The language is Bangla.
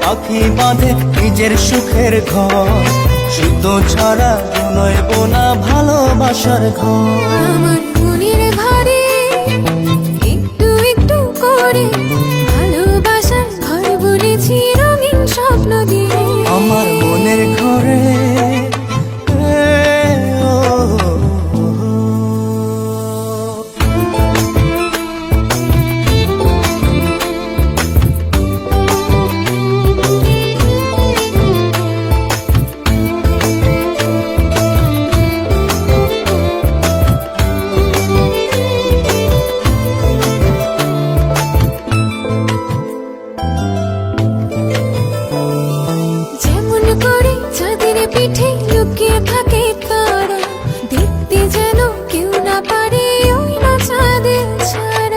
পাখি বাঁধে নিজের সুখের ঘর। শুদ্ধ ছাড়া নয় বোনা ভালোবাসার ঘর।